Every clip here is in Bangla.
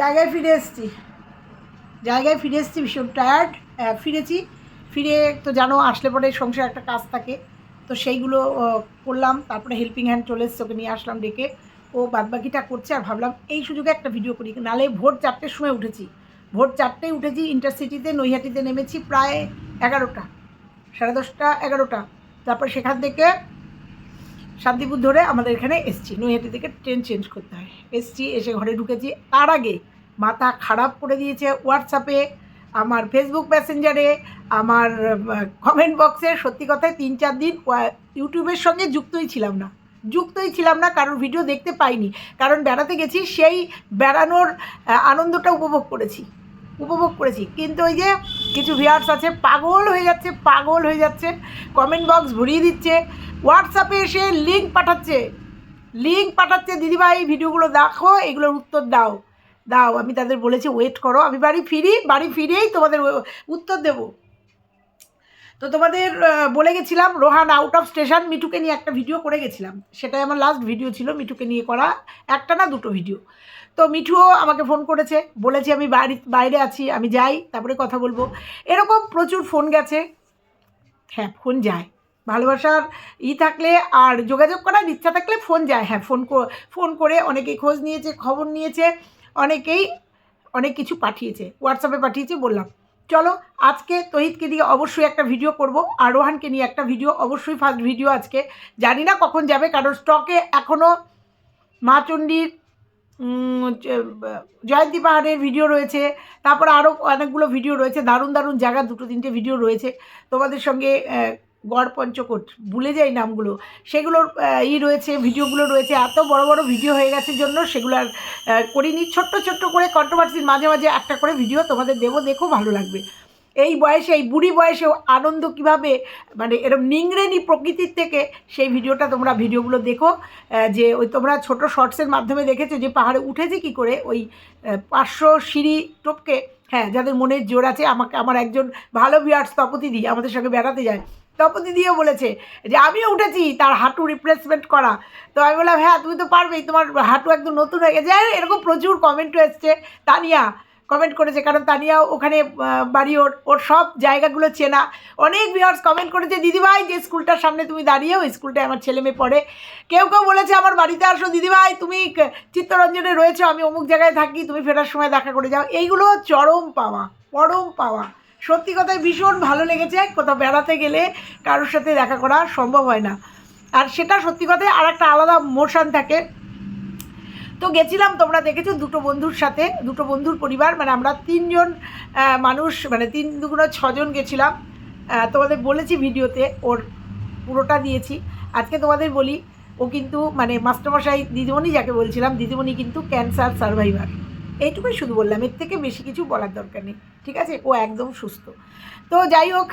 জায়গায় ফিরে এসেছি। জায়গায় ফিরে এসেছি, ভীষণ টায়ার্ড ফিরেছি। ফিরে তো জানো, আসলে পরে সংসার একটা কাজ থাকে। তো সেইগুলো করলাম, তারপরে হেল্পিং হ্যান্ড চলে এসছে, ওকে নিয়ে আসলাম ডেকে। ও বাদবাকিটা করছে আর ভাবলাম এই সুযোগে একটা ভিডিও করি। নালে ভোর চারটের সময় উঠেছি। ভোর চারটেয় উঠেছি ইন্টারসিটিতে নৈহাটিতে নেমেছি প্রায় এগারোটা, সাড়ে দশটা, এগারোটা। তারপর সেখান থেকে শান্তিপুর ধরে আমাদের এখানে এসছি। নৈহাটি থেকে ট্রেন চেঞ্জ করতে হয়। এসছি, এসে ঘরে ঢুকেছি। তার আগে মাথা খারাপ করে দিয়েছে হোয়াটসঅ্যাপে আমার ফেসবুক মেসেঞ্জারে আমার কমেন্ট বক্সে সত্যি কথায় তিন চার দিন ইউটিউবের সঙ্গে যুক্তই ছিলাম না। যুক্তই ছিলাম না, কারোর ভিডিও দেখতে পাইনি। কারণ বেড়াতে গেছি, সেই বেড়ানোর আনন্দটা উপভোগ করেছি। উপভোগ করেছি। কিন্তু ওই যে কিছু ভিয়ার্স আছে, পাগল হয়ে যাচ্ছে, পাগল হয়ে যাচ্ছে। কমেন্ট বক্স ভরিয়ে দিচ্ছে। হোয়াটসঅ্যাপে এসে লিঙ্ক পাঠাচ্ছে। লিঙ্ক পাঠাচ্ছে, দিদিভাই ভিডিওগুলো দেখো, এগুলোর উত্তর দাও। দাও, আমি তাদের বলেছি ওয়েট করো, আমি বাড়ি ফিরি, বাড়ি ফিরেই তোমাদের উত্তর দেব। তো তোমাদের বলে গেছিলাম, রোহান আউট অফ স্টেশন মিঠুকে নিয়ে একটা ভিডিও করে গেছিলাম। সেটাই আমার লাস্ট ভিডিও ছিল, মিঠুকে নিয়ে করা, একটা না দুটো ভিডিও তো মিঠুও আমাকে ফোন করেছে, বলেছি আমি বাড়ি, বাইরে আছি, আমি যাই, তারপরে কথা বলব। এরকম প্রচুর ফোন গেছে। হ্যাঁ ফোন যায়। ভালোবাসার ই থাকলে আর যোগাযোগ করার ইচ্ছা থাকলে ফোন যায়। হ্যাঁ ফোন ফোন করে অনেকেই খোঁজ নিয়েছে, খবর নিয়েছে, অনেকেই, অনেক কিছু পাঠিয়েছে। হোয়াটসঅ্যাপে পাঠিয়েছে, বললাম, চলো, আজকে তহিদকে দিয়ে অবশ্যই একটা ভিডিও করব। আর রোহানকে নিয়ে একটা ভিডিও অবশ্যই ফার্স্ট ভিডিও আজকে। জানি না কখন যাবে, কারণ স্টকে এখনও মা চণ্ডীর জয়ন্তী পাহাড়ের ভিডিও রয়েছে, তারপরে আরও অনেকগুলো ভিডিও রয়েছে, দারুণ দারুণ জায়গা, দুটো তিনটে ভিডিও রয়েছে। তোমাদের সঙ্গে গড় পঞ্চকোট, ভুলে যাই নামগুলো, সেগুলোর ই রয়েছে ভিডিওগুলো রয়েছে, এত বড় বড় ভিডিও হয়ে গেছে জন্য সেগুলো আর করিনি, ছোট্ট ছোট্ট করে কন্ট্রোভার্সির মাঝে মাঝে একটা করে ভিডিও তোমাদের দেবো, দেখো, ভালো লাগবে। এই বয়সে, এই বুড়ি বয়সেও আনন্দ কীভাবে মানে এরকম নিংড়েনি প্রকৃতির থেকে, সেই ভিডিওটা তোমরা ভিডিওগুলো দেখো। যে ওই তোমরা ছোট শর্টসের মাধ্যমে দেখেছ যে পাহাড়ে উঠেছে কি করে, ওই পাঁচশো সিঁড়ি টপকে হ্যাঁ যাদের মনের জোর আছে, আমাকে, আমার একজন ভালো বিয়ার্স তপতি দি, আমাদের সঙ্গে বেড়াতে যায়। তপতি দিয়েও বলেছে যে, আমিও উঠেছি তার হাঁটু রিপ্লেসমেন্ট করা। তো আমি বললাম হ্যাঁ তুমি তো পারবেই, তোমার হাঁটু একদম নতুন হয়ে গেছে। এরকম প্রচুর কমেন্টও এসছে। তানিয়া কমেন্ট করেছে, কারণ তানিয়াও ওখানে বাড়ি ওর ওর সব জায়গাগুলো চেনা। অনেক ভিউয়ার্স কমেন্ট করেছে, দিদিভাই, যে স্কুলটার সামনে তুমি দাঁড়িয়েও স্কুলটায় আমার ছেলে মেয়ে পড়ে। কেউ কেউ বলেছে, আমার বাড়িতে আসো, দিদিভাই, তুমি চিত্তরঞ্জনে রয়েছো, আমি অমুক জায়গায় থাকি, তুমি ফেরার সময় দেখা করে যাও। এইগুলো চরম পাওয়া, পরম পাওয়া। সত্যি কথায় ভীষণ ভালো লেগেছে, কোথাও বেড়াতে গেলে কারোর সাথে দেখা করা সম্ভব হয় না। আর সেটা সত্যি কথায় আর একটা আলাদা মোশন থাকে। তো গেছিলাম, তোমরা দেখেছ দুটো বন্ধুর সাথে, দুটো বন্ধুর পরিবার মানে আমরা তিনজন মানুষ মানে তিন দুগুলো ছজন গেছিলাম। তোমাদের বলেছি ভিডিওতে, ওর পুরোটা দিয়েছি। আজকে তোমাদের বলি, ও কিন্তু মানে মাস্টারমশাই দিদিমণি যাকে বলছিলাম, দিদিমণি কিন্তু ক্যান্সার সার্ভাইভার এইটুকুই শুধু বললাম, এর থেকে বেশি কিছু বলার দরকার নেই, ঠিক আছে? ও একদম সুস্থ। তো যাই হোক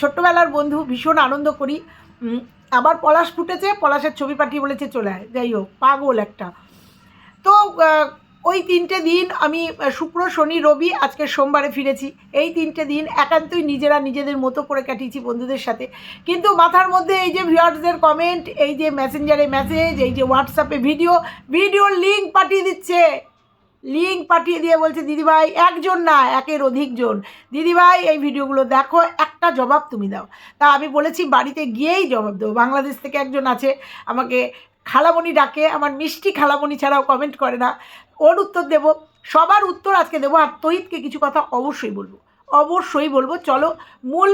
ছোট্টবেলার বন্ধু, ভীষণ আনন্দ করি। আবার পলাশ ফুটেছে, পলাশের ছবি পাঠিয়ে বলেছে, চলে আয়। যাই হোক, পাগল একটা। তো ওই তিনটে দিন আমি শুক্র, শনি, রবি আজকে সোমবারে ফিরেছি। এই তিনটে দিন একান্তই নিজেরা নিজেদের মতো করে কাটিয়েছি বন্ধুদের সাথে। কিন্তু মাথার মধ্যে এই যে ভিউয়ার্সদের কমেন্ট এই যে মেসেঞ্জারে মেসেজ এই যে হোয়াটসঅ্যাপে ভিডিও ভিডিওর লিঙ্ক পাঠিয়ে দিচ্ছে। লিঙ্ক পাঠিয়ে দিয়ে বলছে দিদিভাই একজন না, একের অধিকজন দিদিভাই এই ভিডিওগুলো দেখো, একটা জবাব তুমি দাও। তা আমি বলেছি, বাড়িতে গিয়েই জবাব দেবো। বাংলাদেশ থেকে একজন আছে, আমাকে খালামণি ডাকে, আমার মিষ্টি খালামণি ছাড়াও কমেন্ট করে না। ওর উত্তর দেব, সবার উত্তর আজকে দেবো, আর তহিতকে কিছু কথা অবশ্যই বলব। অবশ্যই বলব, চলো মূল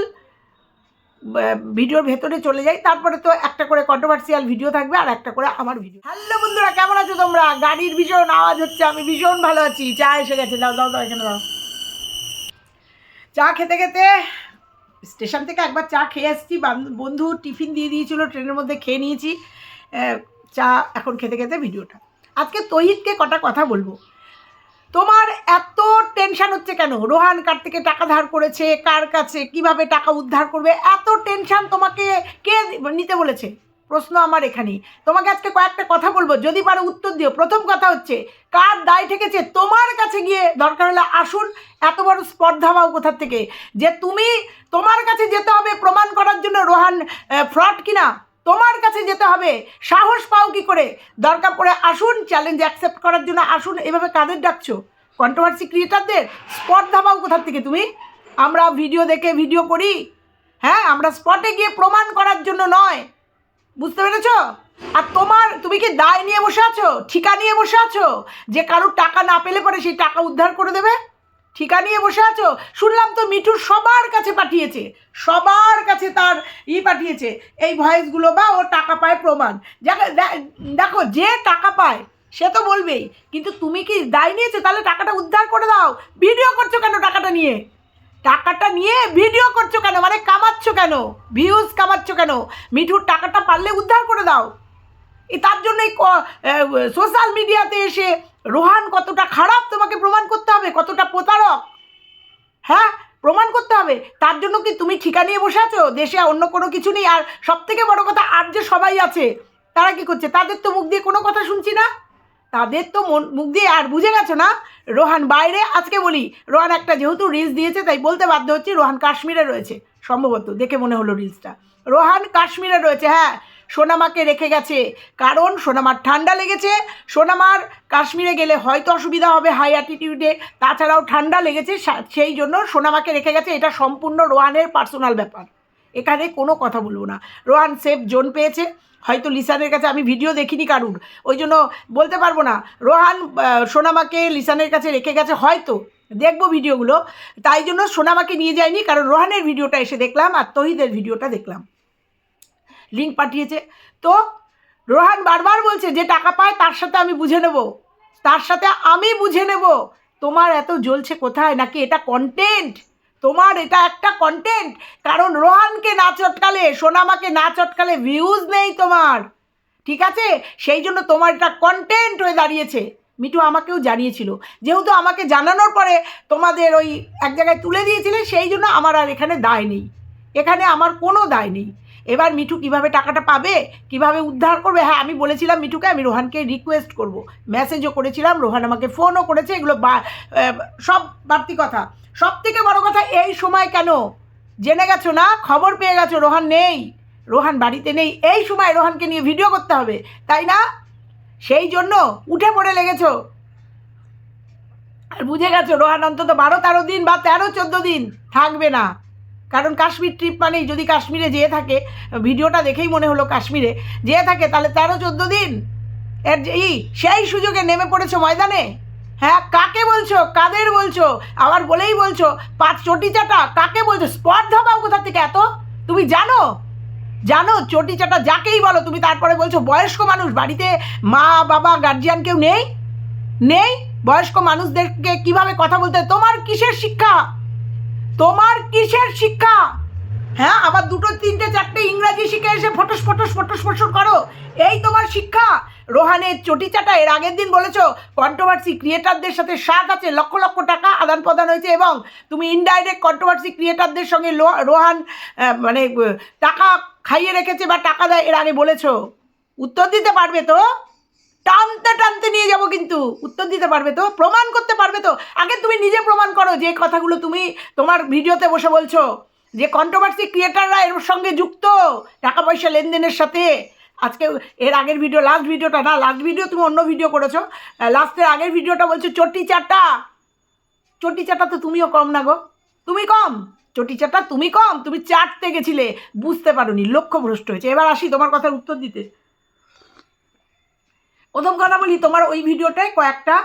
ভিডিওর ভেতরে চলে যাই। তারপরে তো একটা করে কন্ট্রোভার্সিয়াল ভিডিও থাকবে আর একটা করে আমার ভিডিও হ্যালো বন্ধুরা, কেমন আছো তোমরা? গাড়ির ভীষণ আওয়াজ হচ্ছে, আমি ভীষণ ভালো আছি। চা এসে গেছে, দাও দাও দাও, এখানে দাও। চা খেতে খেতে স্টেশন থেকে একবার চা খেয়ে এসেছি। বন্ধু টিফিন দিয়ে দিয়েছিল, ট্রেনের মধ্যে খেয়ে নিয়েছি। চা এখন খেতে খেতে ভিডিওটা। আজকে তহিদকে কটা কথা বলব? তোমার এত টেনশন হচ্ছে কেন? রোহান কার থেকে টাকা ধার করেছে? কার কাছে? কীভাবে টাকা উদ্ধার করবে? এত টেনশন তোমাকে কে নিতে বলেছে? প্রশ্ন আমার এখানেই। তোমাকে আজকে কয়েকটা কথা বলব, যদি পারো উত্তর দিও। প্রথম কথা হচ্ছে, কার দায় ঠেকেছে? তোমার কাছে গিয়ে দরকার হলে আসুন। এত বড় স্পর্ধা পাও কোথার থেকে? যে তুমি তোমার কাছে যেতে হবে প্রমাণ করার জন্য রোহান ফ্রড কিনা? তোমার কাছে যেতে হবে। সাহস পাও কি করে? দরকার পড়ে আসুন চ্যালেঞ্জ অ্যাকসেপ্ট করার জন্য আসুন, এভাবে কাদের ডাকছো? কন্ট্রোভার্সি ক্রিয়েটারদের স্পট ধাবাও কোথার থেকে তুমি? আমরা ভিডিও দেখে ভিডিও করি। হ্যাঁ আমরা স্পটে গিয়ে প্রমাণ করার জন্য নয়। বুঝতে পেরেছ? আর তোমার, তুমি কি দায় নিয়ে বসে আছো? ঠিকা নিয়ে বসে আছো? যে কারোর টাকা না পেলে পরে সেই টাকা উদ্ধার করে দেবে? ঠিকা নিয়ে বসে আছো? শুনলাম তো মিঠুর সবার কাছে পাঠিয়েছে। সবার কাছে তার ই পাঠিয়েছে। এই ভয়েসগুলো বা ও টাকা পায় প্রমাণ। দেখো যে টাকা পায়, সে তো বলবেই। কিন্তু তুমি কি দায় নিয়েছো? তাহলে টাকাটা উদ্ধার করে দাও। ভিডিও করছ কেন টাকাটা নিয়ে? টাকাটা নিয়ে ভিডিও করছ কেন? মানে কামাচ্ছ কেন? ভিউজ কামাচ্ছ কেন? মিঠুর টাকাটা পারলে উদ্ধার করে দাও। তার জন্যই সোশ্যাল মিডিয়াতে এসে রোহান কতটা খারাপ তোমাকে প্রমাণ করতে হবে, কতটা প্রতারক? হ্যাঁ প্রমাণ করতে হবে। তার জন্য কি তুমি ঠিকা নিয়ে বসে আছো? দেশে অন্য কোনো কিছু নেই। আর সব থেকে বড় কথা, আর যে সবাই আছে, তারা কি করছে? তাদের তো মুখ দিয়ে কোনো কথা শুনছি না। তাদের তো মন, মুখ দিয়ে আর বুঝে গেছো না? রোহান, বাইরে আজকে বলি, রোহান একটা যেহেতু রিলস দিয়েছে, তাই বলতে বাধ্য হচ্ছি রোহান কাশ্মীরে রয়েছে, সম্ভবত, দেখে মনে হলো রিলসটা রোহান কাশ্মীরে রয়েছে হ্যাঁ। সোনামাকে রেখে গেছে। কারণ সোনামার ঠান্ডা লেগেছে। সোনামার কাশ্মীরে গেলে হয়তো অসুবিধা হবে হাই অ্যাটিটিউডে তাছাড়াও ঠান্ডা লেগেছে সেই জন্য সোনামাকে রেখে গেছে। এটা সম্পূর্ণ রোহানের পার্সোনাল ব্যাপার। এখানে কোনো কথা বলব না। রোহান সেফ জোন পেয়েছে। হয়তো লিসানের কাছে আমি ভিডিও দেখিনি কারুর। ওই জন্য বলতে পারব না। রোহান সোনামাকে লিসানের কাছে রেখে গেছে হয়তো। দেখব ভিডিওগুলো তাই জন্য সোনামাকে নিয়ে যায়নি কারণ রোহানের ভিডিওটা এসে দেখলাম আর তহিদের ভিডিওটা দেখলাম। লিঙ্ক পাঠিয়েছে। তো রোহান বারবার বলছে, যে টাকা পায় তার সাথে আমি বুঝে নেব। তার সাথে আমি বুঝে নেব। তোমার এত জ্বলছে কোথায়? নাকি এটা কন্টেন্ট তোমার এটা একটা কন্টেন্ট কারণ রোহানকে না চটকালে, সোনামাকে না চটকালে ভিউজ নেই তোমার। ঠিক আছে? সেই জন্য তোমার এটা কন্টেন্ট হয়ে দাঁড়িয়েছে। মিঠু আমাকেও জানিয়েছিল। যেহেতু আমাকে জানানোর পরে তোমাদের ওই এক জায়গায় তুলে দিয়েছিলে, সেই জন্য আমার আর এখানে দায় নেই। এখানে আমার কোনো দায় নেই। এবার মিঠু কীভাবে টাকাটা পাবে, কীভাবে উদ্ধার করবে? হ্যাঁ আমি বলেছিলাম মিঠুকে, আমি রোহানকে রিকোয়েস্ট করব। মেসেজও করেছিলাম, রোহান আমাকে ফোনও করেছে, এগুলো সব বাড়তি কথা। সব থেকে বড় কথা, এই সময় কেন? জেনে গেছো না? খবর পেয়ে গেছো, রোহান নেই। রোহান বাড়িতে নেই। এই সময় রোহানকে নিয়ে ভিডিও করতে হবে, তাই না? সেই জন্য উঠে পড়ে লেগেছো। আর বুঝে গেছো, রোহান অন্তত বারো তেরো দিন বা তেরো চোদ্দ দিন থাকবে না। কারণ কাশ্মীর ট্রিপ মানেই যদি কাশ্মীরে যেয়ে থাকে, ভিডিওটা দেখেই মনে হলো কাশ্মীরে, যেয়ে থাকে তাহলে তেরো চোদ্দ দিন। এর ই, সেই সুযোগে নেমে পড়েছো ময়দানে? হ্যাঁ কাকে বলছো? কাদের বলছো? আবার বলেই বলছো, পাঁচ চটি চাটা কাকে বলছো? স্পট ধাবাও কোথা থেকে এত? তুমি জানো? জানো চটি চাটা যাকেই বলো, তুমি তারপরে বলছো বয়স্ক মানুষ, বাড়িতে মা, বাবা গার্জিয়ান কেউ নেই? নেই? বয়স্ক মানুষদেরকে কীভাবে কথা বলতে তোমার কিসের শিক্ষা? তোমার কিসের শিক্ষা? হ্যাঁ আবার দুটো, তিনটে, চারটে ইংরাজি শিখে এসে ফটোস ফটোস ফটোস ফটোস করো। এই তোমার শিক্ষা? রোহানের চটি চাটা এর আগের দিন বলেছ কন্ট্রোভার্সি ক্রিয়েটারদের সাথে শাক আছে, লক্ষ লক্ষ টাকা আদান প্রদান হয়েছে এবং তুমি ইনডাইরেক্ট কন্ট্রোভার্সি ক্রিয়েটারদের সঙ্গে রোহান মানে টাকা খাইয়ে রেখেছে বা টাকা দেয় এর আগে বলেছ। উত্তর দিতে পারবে তো? টানতে টানতে নিয়ে যাব কিন্তু। উত্তর দিতে পারবে তো? প্রমাণ করতে পারবে তো? আগে তুমি নিজে প্রমাণ করো যে কথাগুলো তুমি তোমার ভিডিওতে বসে বলছো। যে কন্ট্রোভার্সি ক্রিয়েটাররা এর সঙ্গে যুক্ত টাকা পয়সা লেনদেনের সাথে। আজকে এর আগের ভিডিও লাস্ট ভিডিওটা না লাস্ট ভিডিও তুমি অন্য ভিডিও করেছ। লাস্টের আগের ভিডিওটা বলছো চটি চাটা। চটি চাটা তো তুমিও কম না গো। তুমি কম। চটি চাটা তুমি কম। তুমি চাটতে গেছিলে। বুঝতে পারোনি। লক্ষ্য ভ্রষ্ট হয়েছে। এবার আসি তোমার কথার উত্তর দিতে। প্রথম কথা বলি, তোমার ওই ভিডিওটায় কয়েকটা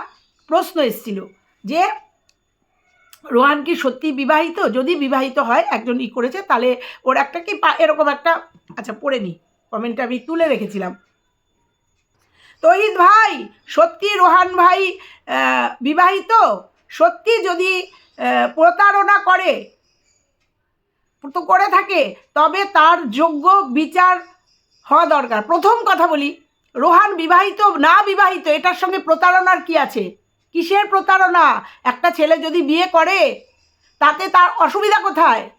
প্রশ্ন এসেছিল যে, রোহান কি সত্যি বিবাহিত? যদি বিবাহিত হয়, একজন ই করেছে, তাহলে ওর একটা কি এরকম একটা আচ্ছা পড়ে নি। কমেন্টটা আমি তুলে রেখেছিলাম। তহিদ ভাই সত্যি রোহান ভাই বিবাহিত? সত্যি যদি প্রতারণা করে, তো করে থাকে, তবে তার যোগ্য বিচার হওয়া দরকার। প্রথম কথা বলি রোহান বিবাহিত, না বিবাহিত, এটার সঙ্গে প্রতারণার কি আছে? কিসের প্রতারণা? একটা ছেলে যদি বিয়ে করে, তাতে তার অসুবিধা কোথায়?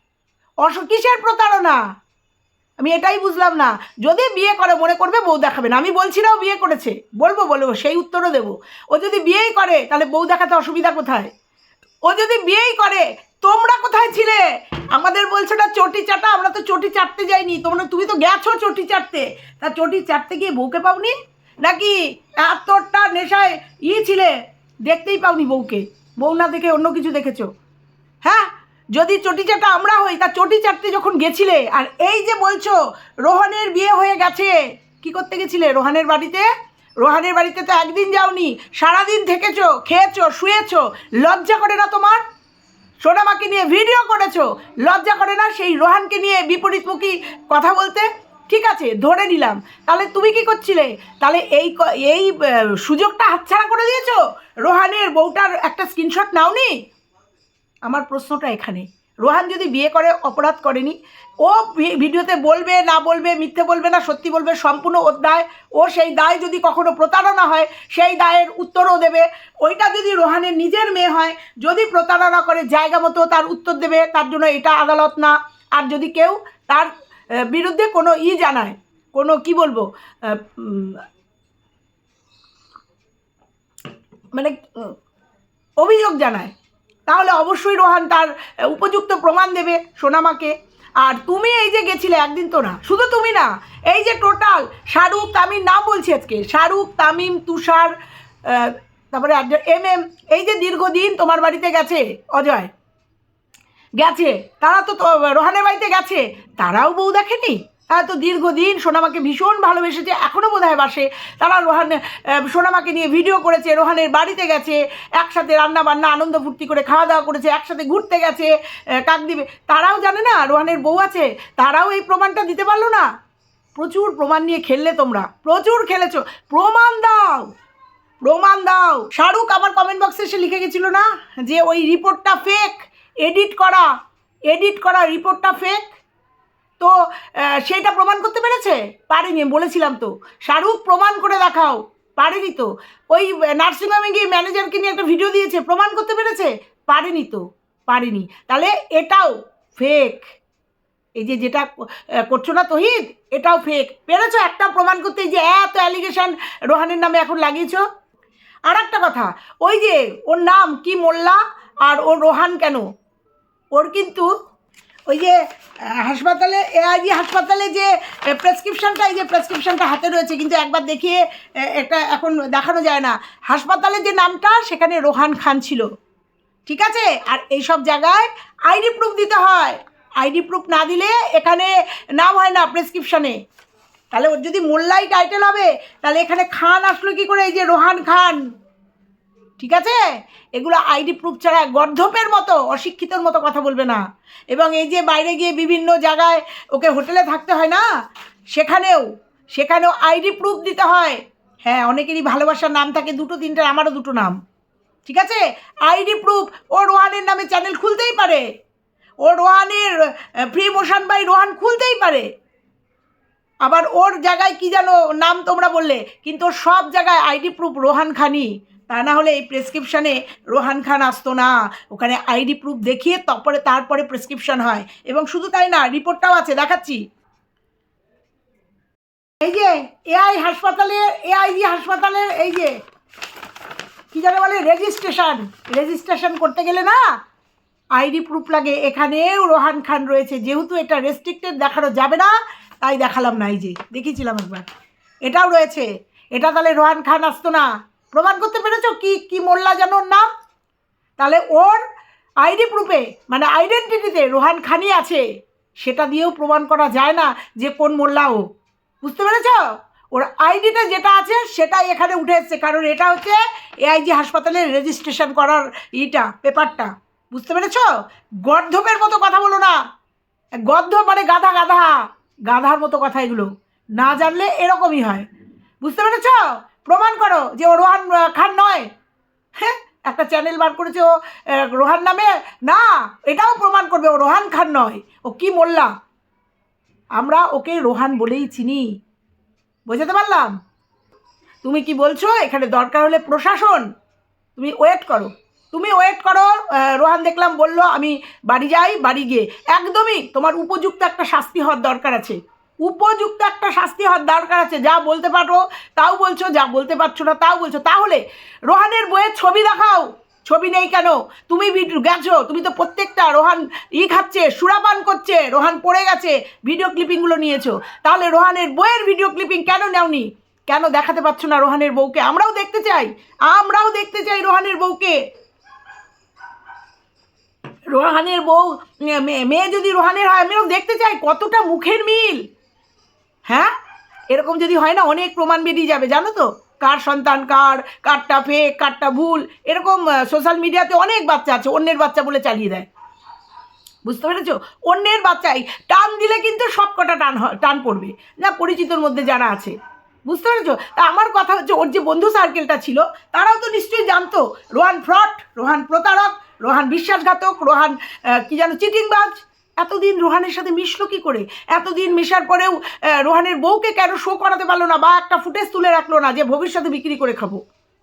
অস, কিসের প্রতারণা? আমি এটাই বুঝলাম না। যদি বিয়ে করে, মনে করবে বউ দেখাবে না। আমি বলছি না ও বিয়ে করেছে। বলব বলব, সেই উত্তরও দেবো। ও যদি বিয়েই করে, তাহলে বউ দেখাতে অসুবিধা কোথায়? ও যদি বিয়েই করে তোমরা কোথায় ছিলে? আমাদের বলছো না চটি চাটা, আমরা তো চটি চাটতে যাইনি। তোমরা তুমি তো গেছো চটি চাটতে। তা চটি চাটতে গিয়ে বউকে পাওনি? নাকি এতটা নেশায় ই ছিলে? দেখতেই পাওনি বউকে। বউ না দেখে অন্য কিছু দেখেছ? হ্যাঁ? যদি চটি চাটা আমরা হই, তা চটি চাটতে যখন গেছিলে, আর এই যে বলছো, রোহানের বিয়ে হয়ে গেছে, কি করতে গেছিলে রোহানের বাড়িতে? রোহানের বাড়িতে তো একদিন যাওনি, সারাদিন থেকেছো, খেয়েছো, শুয়েছো, লজ্জা করে না তোমার? সোনামাকে নিয়ে ভিডিও করেছ? লজ্জা করে না সেই রোহানকে নিয়ে বিপরীতমুখী কথা বলতে? ঠিক আছে, ধরে নিলাম। তাহলে তুমি কি করছিলে? তাহলে এই এই সুযোগটা হাতছাড়া করে দিয়েছ? রোহানের বউটার একটা স্ক্রিনশট নাওনি? আমার প্রশ্নটা এখানে। রোহান যদি বিয়ে করে, অপরাধ করেনি ও ভিডিওতে বলবে, না বলবে, মিথ্যে বলবে না, সত্যি বলবে, সম্পূর্ণ দায়, ও সেই দায় যদি কখনো প্রতারণা হয়, সেই দায়ের উত্তরও দেবে। ওইটা যদি রোহানের নিজের মেয়ে হয়, যদি প্রতারণা করে জায়গা মতো তার উত্তর দেবে, তার জন্য এটা আদালত না। আর যদি কেউ তার বিরুদ্ধে কোনো ই জানায়, কোনো কি বলব মানে অভিযোগ জানায়, তাহলে অবশ্যই রোহান তার উপযুক্ত প্রমাণ দেবে সোনামাকে। আর তুমি এই যে গেছিলে একদিন তো না, শুধু তুমি না, এই যে টোটাল শাহরুখ তামিম, নাম বলছি আজকে, শাহরুখ, তামিম, তুষার তারপরে এম এম, এই যে দীর্ঘদিন তোমার বাড়িতে গেছে, অজয়, গেছে, তারা তো- রোহানের বাড়িতে গেছে, তারাও বউ দেখেনি? তারা তো দীর্ঘদিন সোনামাকে ভীষণ ভালোবেসেছে এখনও বোধ হয় বাসে। তারা রোহান সোনামাকে নিয়ে ভিডিও করেছে, রোহানের বাড়িতে গেছে, একসাথে রান্না বান্না, আনন্দ ফুর্তি করে খাওয়া দাওয়া করেছে, একসাথে ঘুরতে গেছে কাকদ্বীপে তারাও জানে না, রোহানের বউ আছে, তারাও এই প্রমাণটা দিতে পারল না। প্রচুর প্রমাণ নিয়ে খেললে তোমরা, প্রচুর খেলেছো। প্রমাণ দাও প্রমাণ দাও। শাহরুখ আমার কমেন্ট বক্সে এসে লিখে গেছিল না, যে ওই রিপোর্টটা ফেক এডিট করা এডিট করা রিপোর্টটা ফেক তো সেইটা প্রমাণ করতে পেরেছে? পারেনি বলেছিলাম তো। শাহরুখ, প্রমাণ করে দেখাও। পারেনি তো। ওই নার্সিংহোমে গিয়ে ম্যানেজারকে নিয়ে একটা ভিডিও দিয়েছে, প্রমাণ করতে পেরেছে? পারেনি তো। পারেনি। তাহলে এটাও ফেক এই যে যেটা করছ না তহিদ, এটাও ফেক পেরেছ একটা প্রমাণ করতে, এই যে এত অ্যালিগেশন রোহানের নামে এখন লাগিয়েছো? আর একটা কথা, ওই যে ওর নাম কি মোল্লা আর ওর রোহান কেন? ওর কিন্তু ওই যে হাসপাতালে, এআইজি হাসপাতালে যে প্রেসক্রিপশনটা এই যে প্রেসক্রিপশনটা হাতে রয়েছে, কিন্তু একবার দেখিয়ে এটা এখন দেখানো যায় না। হাসপাতালে যে নামটা, সেখানে রোহান খান ছিল। ঠিক আছে? আর এই সব জায়গায় আইডি প্রুফ দিতে হয়। আইডি প্রুফ না দিলে এখানে নাম হয় না প্রেসক্রিপশনে তাহলে ওর যদি মোল্লাই টাইটেল হবে, তাহলে এখানে খান আসলো কি করে? এই যে রোহান খান। ঠিক আছে? এগুলো আইডি প্রুফ ছাড়া গর্ধপের মতো, অশিক্ষিতর মতো কথা বলবে না। এবং এই যে বাইরে গিয়ে বিভিন্ন জায়গায় ওকে হোটেলে থাকতে হয় না, সেখানেও সেখানেও আইডি প্রুফ দিতে হয়। হ্যাঁ অনেকেরই ভালোবাসার নাম থাকে দুটো, তিনটে, আমারও দুটো নাম। ঠিক আছে? আইডি প্রুফ ও রোহানের নামে চ্যানেল খুলতেই পারে। ও রোহানের ফ্রি মোশন বাই রোহান খুলতেই পারে। আবার ওর জায়গায় কি যেন নাম তোমরা বললে, কিন্তু সব জায়গায় আইডি প্রুফ রোহান খানি তা না হলে এই প্রেসক্রিপশানে রোহান খান আসতো না। ওখানে আইডি প্রুফ দেখিয়ে তারপরে তারপরে প্রেসক্রিপশন হয়। এবং শুধু তাই না রিপোর্টটাও আছে, দেখাচ্ছি। এই যে এআই হাসপাতালে এআইজি হাসপাতালের এই যে, কী যেন বলে রেজিস্ট্রেশন রেজিস্ট্রেশন করতে গেলে না আইডি প্রুফ লাগে। এখানেও রোহান খান রয়েছে। যেহেতু এটা রেস্ট্রিক্টেড দেখানো যাবে না, তাই দেখালাম না, এই যে, দেখিয়েছিলাম একবার। এটাও রয়েছে। এটা তাহলে রোহান খান আসতো না। প্রমাণ করতে পেরেছ? কি কি মোল্লা যেন নাম? তাহলে ওর আইডি প্রুফে মানে আইডেন্টিটিতে রোহান খানি আছে, সেটা দিয়েও প্রমাণ করা যায় না যে কোন মোল্লা ও। বুঝতে পেরেছ? ওর আইডিটা যেটা আছে, সেটাই এখানে উঠে এসছে, কারণ এটা হচ্ছে এআইজি হাসপাতালে রেজিস্ট্রেশন করার ইটা, পেপারটা। বুঝতে পেরেছ? গর্ধপের মতো কথা বলো না। গর্ধ মানে গাধা গাধা। গাধার মতো কথা এগুলো। না জানলে এরকমই হয়। বুঝতে পেরেছ? প্রমাণ করো যে ও রোহান খান নয়। হ্যাঁ একটা চ্যানেল বার করেছে ও রোহান নামে। না, এটাও প্রমাণ করবে ও রোহান খান নয়। ও কি মোল্লা? আমরা ওকে রোহান বলেই চিনি। বোঝাতে পারলাম? তুমি কি বলছো? এখানে দরকার হলে প্রশাসন। তুমি ওয়েট করো। তুমি ওয়েট করো রোহান দেখলাম বলল, আমি বাড়ি যাই, বাড়ি গিয়ে। একদমই তোমার উপযুক্ত একটা শাস্তি হওয়ার দরকার আছে। উপযুক্ত একটা শাস্তি হওয়ার দরকার আছে। যা বলতে পারো, তাও বলছো, যা বলতে পারছ না, তাও বলছো। তাহলে রোহানের বইয়ের ছবি দেখাও। ছবি নেই কেন? তুমি ভিডিও গেছো, তুমি তো প্রত্যেকটা রোহান ই খাচ্ছে, সুরাপান করছে, রোহান পড়ে গেছে ভিডিও ক্লিপিংগুলো নিয়েছো। তাহলে রোহানের বইয়ের ভিডিও ক্লিপিং কেন নেওনি? কেন দেখাতে পারছ না রোহানের বউকে? আমরাও দেখতে চাই, আমরাও দেখতে চাই রোহানের বউকে। রোহানের বউ মেয়ে যদি রোহানের হয়, আমিও দেখতে চাই, কতটা মুখের মিল। এরকম যদি হয় না, অনেক প্রমাণ বেরিয়ে যাবে, জানো তো? কার সন্তান কার, কারটা ফেক কারটা ভুল। এরকম সোশ্যাল মিডিয়াতে অনেক বাচ্চা আছে, অন্যের বাচ্চা বলে চালিয়ে দেয়। বুঝতে পেরেছ? অন্যের বাচ্চাই, টান দিলে কিন্তু সব কটা টান টান পড়বে। না, পরিচিতর মধ্যে যারা আছে। বুঝতে পেরেছ? তা আমার কথা হচ্ছে, ওর যে বন্ধু সার্কেলটা ছিল, তারাও তো নিশ্চয়ই জানতো। রোহান ফ্রড, রোহান প্রতারক, রোহান বিশ্বাসঘাতক, রোহান কি জানো চিটিংবাজ। এতদিন রোহানের সাথে মিশলো কি করে? এতদিন মেশার পরেও রোহানের বউকে কেন শো করাতে পারল না? বা একটা ফুটেজ তুলে রাখল না যে ভবিষ্যতে বিক্রি করে খাব?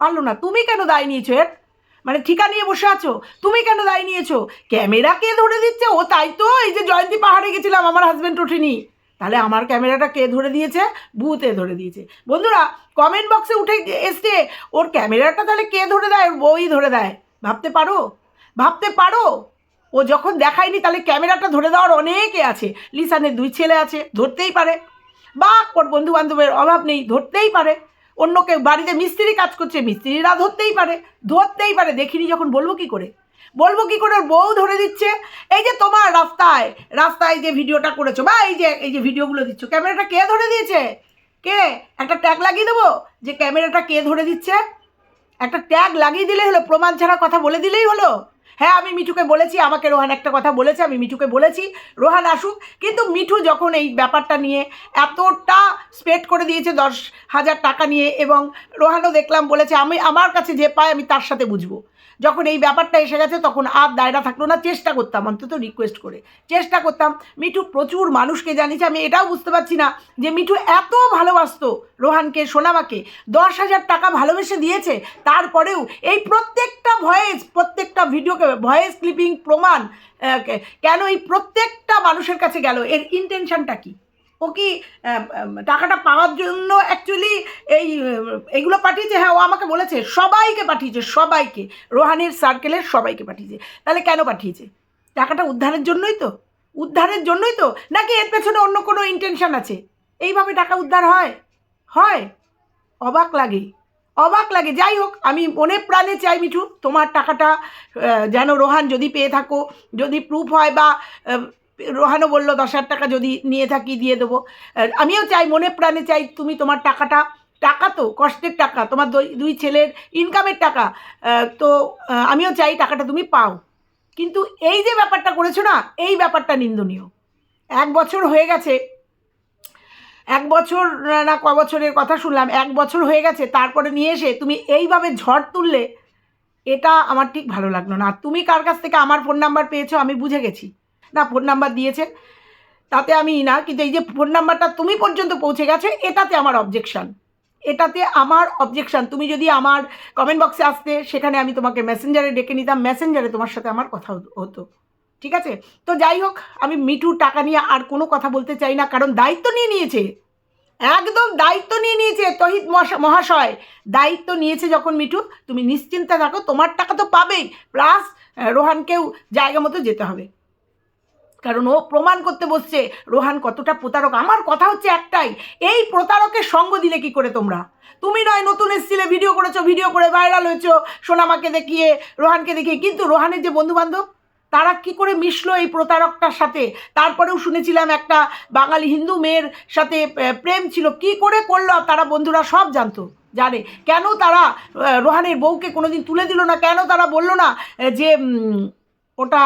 পারল না। তুমি কেন দায় নিয়েছো এর? মানে ঠিকা নিয়ে বসে আছো? তুমি কেন দায় নিয়েছো? ক্যামেরা কে ধরে দিচ্ছে? ও তাই তো, এই যে জয়ন্তী পাহাড়ে গেছিলাম, আমার হাজব্যান্ড ওঠেনি। তাহলে আমার ক্যামেরাটা কে ধরে দিয়েছে? ভূতে ধরে দিয়েছে। বন্ধুরা কমেন্ট বক্সে উঠে এসছে ওর ক্যামেরাটা তাহলে কে ধরে দেয়? ওর বই ধরে দেয়। ভাবতে পারো? ভাবতে পারো? ও যখন দেখায়নি, তাহলে ক্যামেরাটা ধরে দেওয়ার অনেকে আছে। লিসানের দুই ছেলে আছে, ধরতেই পারে। বা ওর বন্ধু বান্ধবের অভাব নেই, ধরতেই পারে। অন্য কেউ, বাড়িতে মিস্ত্রি কাজ করছে, মিস্ত্রিরা ধরতেই পারে। ধরতেই পারে, দেখিনি যখন, বলব কি করে? বলব কি করে বউ ধরে দিচ্ছে। এই যে তোমার রাস্তায় রাস্তায় যে ভিডিওটা করেছ, বা এই যে এই যে ভিডিওগুলো দিচ্ছ, ক্যামেরাটা কে ধরে দিয়েছে? কে? একটা ট্যাগ লাগিয়ে দেবো? যে ক্যামেরাটা কে ধরে দিচ্ছে? একটা ট্যাগ লাগিয়ে দিলেই হলো, প্রমাণ ছাড়া কথা বলে দিলেই হলো? হ্যাঁ আমি মিঠুকে বলেছি, আমাকে রোহান একটা কথা বলেছে, আমি মিঠুকে বলেছি, রোহান আসুক। কিন্তু মিঠু যখন এই ব্যাপারটা নিয়ে এতটা স্প্রেড করে দিয়েছে দশ হাজার টাকা নিয়ে এবং রোহানও দেখলাম বলেছে, আমি, আমার কাছে যে পাই আমি তার সাথে বুঝব। যখন এই ব্যাপারটা এসে গেছে, তখন আর দায়রা থাকল না। চেষ্টা করতাম অন্তত রিকোয়েস্ট করে। চেষ্টা করতাম। মিঠু প্রচুর মানুষকে জানিয়েছে, আমি এটাও বুঝতে পারছি না যে মিঠু এত ভালোবাসতো রোহানকে, সোনামাকে, দশ হাজার টাকা ভালোবেসে দিয়েছে, তারপরেও এই প্রত্যেকটা ভয়েস প্রত্যেকটা ভিডিওকে ভয়েস ক্লিপিং প্রমাণ কেন এই প্রত্যেকটা মানুষের কাছে গেল? এর ইন্টেনশনটা কি? ও কি টাকাটা পাওয়ার জন্য অ্যাকচুয়ালি এই, এগুলো পাঠিয়েছে? হ্যাঁ ও আমাকে বলেছে, সবাইকে পাঠিয়েছে, সবাইকে। রোহানের সার্কেলের সবাইকে পাঠিয়েছে। তাহলে কেন পাঠিয়েছে? টাকাটা উদ্ধারের জন্যই তো। উদ্ধারের জন্যই তো? নাকি এর পেছনে অন্য কোনো ইন্টেনশন আছে? এইভাবে টাকা উদ্ধার হয়? হয়। অবাক লাগে। অবাক লাগে। যাই হোক, আমি মনে প্রাণে চাই মিঠু, তোমার টাকাটা যেন রোহান যদি পেয়ে থাকো, যদি প্রুফ হয় বা রোহানও বলল, দশ হাজার টাকা যদি নিয়ে থাকি দিয়ে দেবো। আমিও চাই, মনে প্রাণে চাই তুমি তোমার টাকাটা, টাকা তো, কষ্টের টাকা, তোমার দুই দুই ছেলের ইনকামের টাকা। তো আমিও চাই টাকাটা তুমি পাও। কিন্তু এই যে ব্যাপারটা করেছ না, এই ব্যাপারটা নিন্দনীয়। এক বছর হয়ে গেছে, এক বছর না ক বছরের কথা শুনলাম, এক বছর হয়ে গেছে, তারপরে নিয়ে এসে তুমি এইভাবে ঝড় তুললে, এটা আমার ঠিক ভালো লাগল না। তুমি কার কাছ থেকে আমার ফোন নাম্বার পেয়েছ আমি বুঝে গেছি। না ফোন নাম্বার দিয়েছে তাতে আমি না, কিন্তু এই যে ফোন নাম্বারটা তুমি পর্যন্ত পৌঁছে গেছে, এটাতে আমার অবজেকশন এটাতে আমার অবজেকশন তুমি যদি আমার কমেন্ট বক্সে আসতে, সেখানে আমি তোমাকে মেসেঞ্জারে ডেকে নিতাম। মেসেঞ্জারে তোমার সাথে আমার কথা হতো- ঠিক আছে? তো যাই হোক, আমি মিঠু টাকা নিয়ে আর কোনো কথা বলতে চাই না, কারণ দায়িত্ব নিয়ে নিয়েছে। একদম দায়িত্ব নিয়ে নিয়েছে, তহিত মহাশয়। দায়িত্ব নিয়েছে যখন মিঠু, তুমি নিশ্চিন্তে থাকো, তোমার টাকা তো পাবেই। প্লাস রোহানকেও জায়গা মতো যেতে হবে। কারণ ও প্রমাণ করতে বসছে, রোহান কতটা প্রতারক। আমার কথা হচ্ছে একটাই, এই প্রতারকের সঙ্গ দিলে কি করে তোমরা? তুমি নয়, নতুন এসছিলে ভিডিও করেছ ভিডিও করে ভাইরাল হয়েছো, সোনামাকে দেখিয়ে, রোহানকে দেখিয়ে। কিন্তু রোহানের যে বন্ধু বান্ধব তারা কি করে মিশলো এই প্রতারকটার সাথে? তারপরেও শুনেছিলাম একটা বাঙালি হিন্দু মেয়ের সাথে প্রেম ছিল। কি করে করল? তারা বন্ধুরা সব জানতো, জানে। কেন তারা রোহানের বউকে কোনোদিন তুলে দিল না? কেন তারা বলল না যে ওটা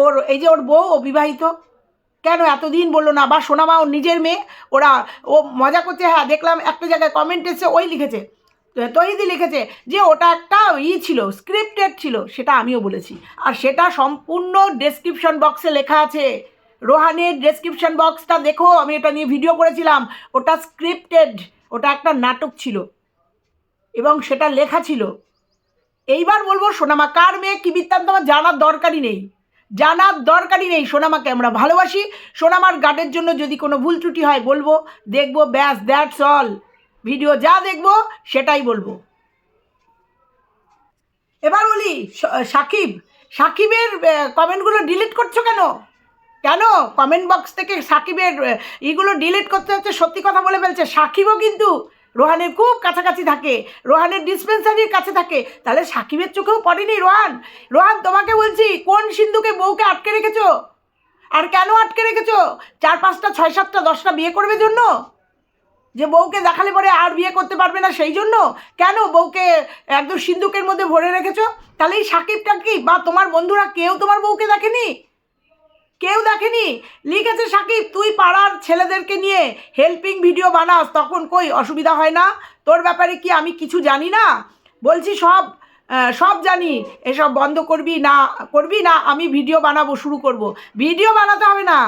ওর, এই যে ওর বউ বিবাহিত কেন এতদিন বলল না? বা সোনামা ওর নিজের মেয়ে, ওরা, ও মজা করছে হ্যাঁ দেখলাম একটা জায়গায় কমেন্ট এসে ওই লিখেছে। তহিদি লিখেছে যে ওটা একটা ই ছিল স্ক্রিপ্টেড ছিল, সেটা আমিও বলেছি। আর সেটা সম্পূর্ণ ডেসক্রিপশন বক্সে লেখা আছে। রোহানের ডেসক্রিপশন বক্সটা দেখো, আমি এটা নিয়ে ভিডিও করেছিলাম। ওটা স্ক্রিপ্টেড ওটা একটা নাটক ছিল। এবং সেটা লেখা ছিল। এইবার বলব, সোনামা, কার মেয়ে কি বৃত্তান্ত আমার জানার দরকারই নেই। জানার দরকারই নেই, সোনামাকে আমরা ভালোবাসি। সোনামার গার্ডের জন্য যদি কোনো ভুল ত্রুটি হয়, বলব, দেখব, ব্যাস দ্যাটস অল ভিডিও যা দেখব, সেটাই বলব। এবার বলি সাকিব। সাকিবের কমেন্টগুলো ডিলিট করছ কেন? কেন? কমেন্ট বক্স থেকে সাকিবের ইগুলো ডিলিট করতে হচ্ছে, সত্যি কথা বলে ফেলছে। সাকিবও কিন্তু রোহানের খুব কাছাকাছি থাকে, রোহানের ডিসপেন্সারির কাছে থাকে। তাহলে সাকিবের চোখেও পড়েনি রোহান? রোহান, তোমাকে বলছি, কোন সিন্ধুকে বউকে আটকে রেখেছো? আর কেন আটকে রেখেছো? চার, পাঁচটা, ছয়, সাতটা, দশটা বিয়ে করবে জন্য? যে বউকে দেখালে পরে আর বিয়ে করতে পারবে না সেই জন্য? কেন বউকে একদম সিন্ধুকের মধ্যে ভরে রেখেছো? তাহলে এই সাকিবটা কি? বা তোমার বন্ধুরা কেউ তোমার বউকে দেখেনি? কেউ দেখেনি? লিখেছে সাকিব, তুই পাড়ার ছেলেদেরকে নিয়ে হেল্পিং ভিডিও বানাস, তখন কই অসুবিধা হয় না? তোর ব্যাপারে কি আমি কিছু জানি না? বলছি, সব সব জানি। এসব বন্ধ করবি না করবি না, আমি ভিডিও বানাবো, শুরু করব। ভিডিও বানাতে হবে না।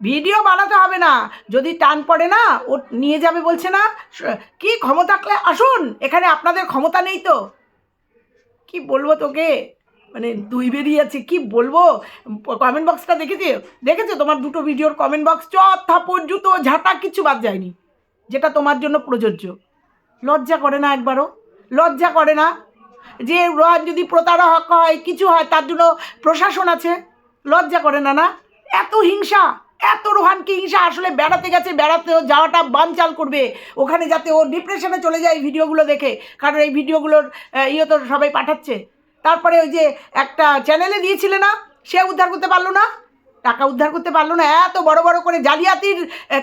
ভিডিও বানাতে হবে না। যদি টান পড়ে না, ও নিয়ে যাবে বলছে না। কি ক্ষমতা? আসুন, এখানে আপনাদের ক্ষমতা নেই তো। কি বলব তোকে? মানে দুই বেরিয়ে আছে, কি বলব? কমেন্ট বক্সটা দেখেছে? দেখেছ? তোমার দুটো ভিডিওর কমেন্ট বক্স থাপড় জুতো, ঝাঁটা, কিছু বাদ যায়নি। যেটা তোমার জন্য প্রযোজ্য। লজ্জা করে না একবারও? লজ্জা করে না? যে রোহান যদি প্রতারক হয়, কিছু হয়, তার জন্য প্রশাসন আছে? লজ্জা করে না না? এত হিংসা! এত রোহানকে হিংসা! আসলে বেড়াতে গেছে, বেড়াতে যাওয়াটা বানচাল করবে। ওখানে যাতে ও ডিপ্রেশনে চলে যায় ভিডিওগুলো দেখে। কারণ এই ভিডিওগুলোর ইয়ে তো সবাই পাঠাচ্ছে। তারপরে ওই যে একটা চ্যানেলে দিয়েছিলে না, সে উদ্ধার করতে পারল না। টাকা উদ্ধার করতে পারল না, এত বড় বড় করে জালিয়াতির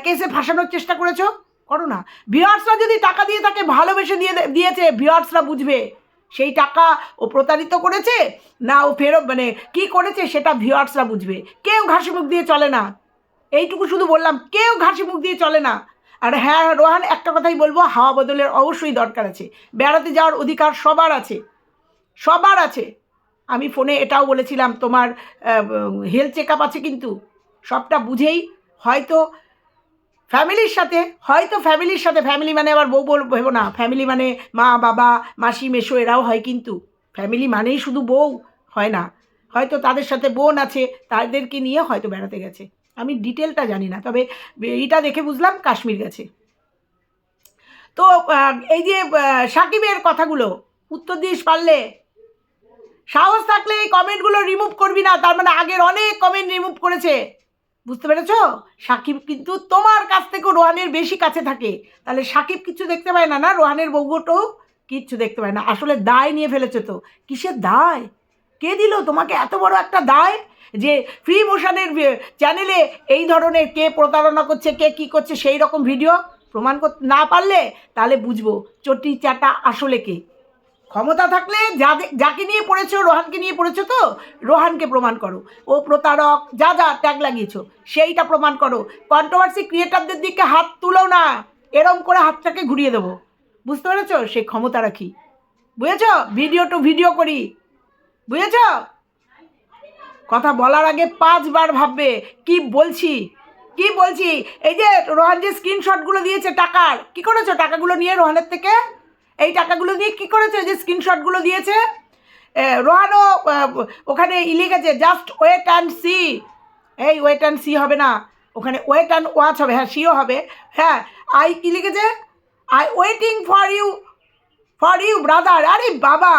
কেসে ফাঁসানোর চেষ্টা করেছ? করো না। ভিওয়ার্সরা যদি টাকা দিয়ে তাকে ভালোবেসে দিয়ে দিয়েছে ভিওয়ার্সরা বুঝবে। সেই টাকা ও প্রতারিত করেছে না ও ফেরত মানে কি করেছে সেটা ভিওয়ার্সরা বুঝবে। কেউ ঘাসি মুখ দিয়ে চলে না। এইটুকু শুধু বললাম, কেউ ঘাসি মুখ দিয়ে চলে না। আর হ্যাঁ রোহান, একটা কথাই বলব, হাওয়া বদলের অবশ্যই দরকার আছে। বেড়াতে যাওয়ার অধিকার সবার আছে। সবার আছে। আমি ফোনে এটাও বলেছিলাম, তোমার হেলথ চেক আপ আছে কিন্তু। সবটা বুঝেই হয়তো ফ্যামিলির সাথে, হয়তো ফ্যামিলির সাথে, ফ্যামিলি মানে আবার বউ বল, ভেবো না। ফ্যামিলি মানে মা, বাবা, মাসি মেশো এরাও হয় কিন্তু। ফ্যামিলি মানেই শুধু বউ, হয় না। হয়তো তাদের সাথে বোন আছে, তাদেরকে নিয়ে হয়তো বেড়াতে গেছে। আমি ডিটেলটা জানি না, তবে এইটা দেখে বুঝলাম কাশ্মীর গেছে। তো এই যে সাকিবের কথাগুলো, উত্তর দিস পারলে। সাহস থাকলে এই কমেন্টগুলো রিমুভ করবি না, তার মানে আগের অনেক কমেন্ট রিমুভ করেছে। বুঝতে পেরেছ? সাকিব কিন্তু তোমার কাছ থেকেও রোহানের বেশি কাছে থাকে। তাহলে সাকিব কিছু দেখতে পায় না না? রোহানের বউগোটাও কিচ্ছু দেখতে পায় না। আসলে দায় নিয়ে ফেলেছে তো। কিসের দায়? কে দিল তোমাকে এত বড় একটা দায় যে ফ্রি মোশনের চ্যানেলে এই ধরনের কে প্রতারণা করছে, কে কি করছে, সেই রকম ভিডিও প্রমাণ করতে না পারলে তাহলে বুঝব। চটি চাটা আসলে কে? ক্ষমতা থাকলে যাদের যাকে নিয়ে পড়েছো, রোহানকে নিয়ে পড়েছো তো, রোহানকে প্রমাণ করো। ও প্রতারক, যা যা ট্যাগ লাগিয়েছো, সেইটা প্রমাণ করো। কন্ট্রোভার্সি ক্রিয়েটারদের দিকে হাত তুলো না। এরম করে হাতটাকে ঘুরিয়ে দেবো। বুঝতে পেরেছ? সেই ক্ষমতা রাখি বুঝেছ? ভিডিও টু ভিডিও করি। বুঝেছ? কথা বলার আগে পাঁচবার ভাববে, কি বলছি? কি বলছি? এই যে রোহান যে স্ক্রিনশটগুলো দিয়েছে টাকার, কি করেছ? টাকাগুলো নিয়ে রোহানের থেকে? এই টাকাগুলো দিয়ে কি করেছে? যে স্ক্রিনশটগুলো দিয়েছে। রোহানও ওখানে ই লিখেছে জাস্ট ওয়েট অ্যান্ড সি এই ওয়েট অ্যান্ড সি হবে না। ওখানে ওয়েট অ্যান্ড ওয়াচ হবে হ্যাঁ সিও হবে। হ্যাঁ আই কি লিখেছে? I waiting for you for you brother আরে বাবা!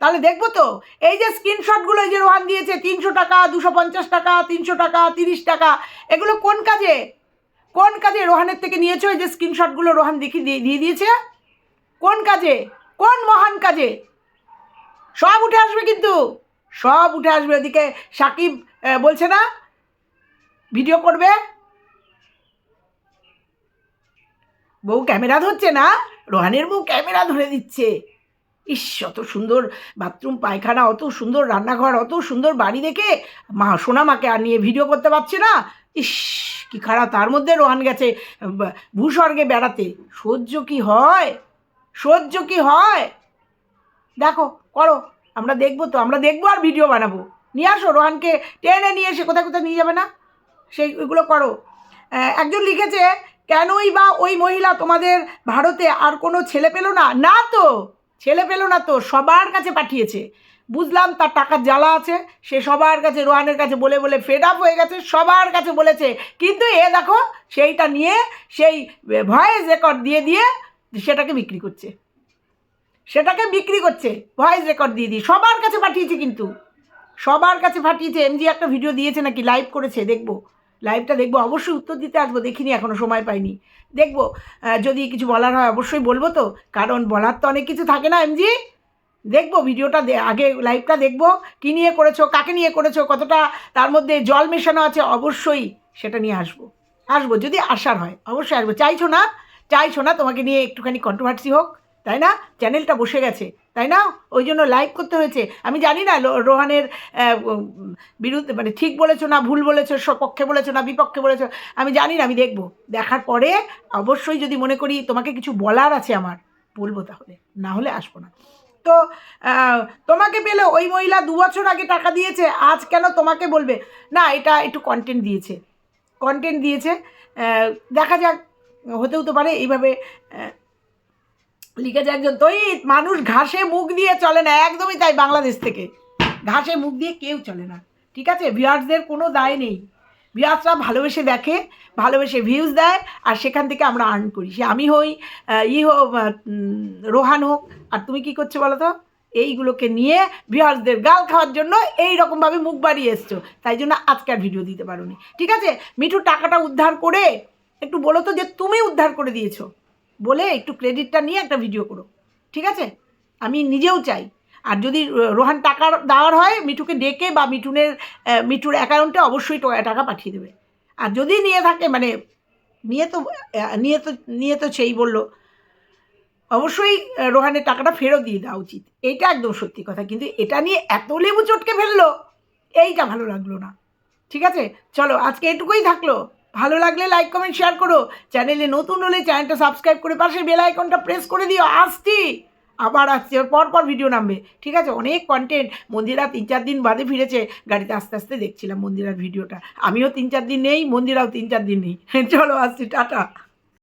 তাহলে দেখব তো। এই যে স্ক্রিনশটগুলো এই যে রোহান দিয়েছে, তিনশো টাকা, দুশো পঞ্চাশ টাকা, তিনশো টাকা, তিরিশ টাকা, এগুলো কোন কাজে? কোন কাজে রোহানের থেকে নিয়েছো? এই যে স্ক্রিনশটগুলো রোহান দেখি দিয়ে দিয়েছে। কোন কাজে? কোন মহান কাজে? সব উঠে আসবে কিন্তু। সব উঠে আসবে ওদিকে সাকিব বলছে না? ভিডিও করবে? বউ ক্যামেরা ধরছে না? রোহানের বউ ক্যামেরা ধরে দিচ্ছে। ইস, অত সুন্দর বাথরুম, পায়খানা, অত সুন্দর রান্নাঘর, অত সুন্দর বাড়ি দেখে মা সোনা মাকে আর নিয়ে ভিডিও করতে পারছে না। ইস, কি খারাপ। তার মধ্যে রোহান গেছে ভূস্বর্গে বেড়াতে। সহ্য কি হয়? সহ্য কি হয়? দেখো, করো। আমরা দেখব তো, আমরা দেখব আর ভিডিও বানাবো। নিয়ে আসো, রোহানকে টেনে নিয়ে এসে কোথায় কোথায় নিয়ে যাবে না? সেই, ওইগুলো করো। একজন লিখেছে, কেনই বা ওই মহিলা তোমাদের ভারতে আর কোনো ছেলে পেল না? না তো, ছেলে পেল না তো, সবার কাছে পাঠিয়েছে। বুঝলাম তার টাকার জ্বালা আছে, সে সবার কাছে, রোহানের কাছে বলে বলে ফেড আপ হয়ে গেছে, সবার কাছে বলেছে। কিন্তু এ দেখো, সেইটা নিয়ে সেই ভয়েস রেকর্ড দিয়ে দিয়ে সেটাকে বিক্রি করছে। সেটাকে বিক্রি করছে। ভয়েস রেকর্ড দিয়ে দিয়ে। সবার কাছে পাঠিয়েছে কিন্তু। সবার কাছে পাঠিয়েছে। এমজি একটা ভিডিও দিয়েছে নাকি? লাইভ করেছে, দেখব। লাইভটা দেখব। অবশ্যই উত্তর দিতে আসব। দেখিনি এখনও সময় পাইনি। দেখব যদি কিছু বলার হয় অবশ্যই বলব তো। কারণ বলার তো অনেক কিছু থাকে না এমজি দেখব, ভিডিওটা আগে লাইভটা দেখব। কী নিয়ে করেছ, কাকে নিয়ে করেছ, কতটা তার মধ্যে জল মেশানো আছে, অবশ্যই সেটা নিয়ে আসব। আসব, যদি আসার হয়। অবশ্যই আসব। চাইছো না চাইছো না তোমাকে নিয়ে একটুখানি কন্ট্রোভার্সি হোক, তাই না? চ্যানেলটা বসে গেছে, তাই না? ওই জন্য লাইভ করতে হয়েছে। আমি জানি না রোহানের বিরুদ্ধে মানে ঠিক বলেছ না, ভুল বলেছ সপক্ষে বলেছ না, বিপক্ষে বলেছ, আমি জানি না, আমি দেখব। দেখার পরে অবশ্যই যদি মনে করি তোমাকে কিছু বলার আছে আমার, বলব তাহলে, না হলে আসব না। তো তোমাকে পেলে ওই মহিলা দু বছর আগে টাকা দিয়েছে, আজ কেন তোমাকে বলবে? না, এটা একটু কন্টেন্ট দিয়েছে। কন্টেন্ট দিয়েছে দেখা যাক হতেও তো পারে, এইভাবে লিখেছে একজন তুই মানুষ ঘাসে মুখ দিয়ে চলে না, একদমই তাই বাংলাদেশ থেকে। ঘাসে মুখ দিয়ে কেউ চলে না, ঠিক আছে? ভিউয়ার্সদের কোনো দায় নেই। ভিউয়ার্সরা ভালোবেসে দেখে, ভালোবেসে ভিউজ দেয়, আর সেখান থেকে আমরা আর্ন করি। সে আমি হই ই হোক রোহান হোক, আর তুমি কি করছ বলো তো? এইগুলোকে নিয়ে ভিউয়ার্সদের গাল খাওয়ার জন্য এই রকমভাবে মুখ বাড়িয়ে এসছো। তাই জন্য আজকে আর ভিডিও দিতে পারোনি। ঠিক আছে? মিঠু টাকাটা উদ্ধার করে একটু বলো তো যে তুমি উদ্ধার করে দিয়েছ। বলে একটু ক্রেডিটটা নিয়ে একটা ভিডিও করো। ঠিক আছে? আমি নিজেও চাই। আর যদি রোহান টাকা দেওয়ার হয়, মিঠুকে ডেকে বা মিঠুনের মিঠুর অ্যাকাউন্টে অবশ্যই টাকা পাঠিয়ে দেবে। আর যদি নিয়ে থাকে মানে নিয়ে তো নিয়ে তো নিয়ে তো সেই বলল। অবশ্যই রোহানের টাকাটা ফেরত দিয়ে দেওয়া উচিত। এইটা একদম সত্যি কথা। কিন্তু এটা নিয়ে এত লেবু চটকে ফেলল, এইটা ভালো লাগল না। ঠিক আছে? চলো, আজকে এটুকুই থাকল। ভালো লাগলে লাইক কমেন্ট শেয়ার করো। চ্যানেলে নতুন হলে চ্যানেলটা সাবস্ক্রাইব করে পাশে বেল আইকনটা প্রেস করে দিও। আসছি। আবার আসছি পরপর পর পর ভিডিও নামবে। ঠিক আছে? অনেক কন্টেন্ট মন্দিরা তিন চার দিন বাদে ফিরেছে। গাড়িতে আস্তে আস্তে দেখছিলাম মন্দিরার ভিডিওটা আমিও তিন চার দিন নেই, মন্দিরাও তিন চার দিন নেই। চলো আসছি, টাটা।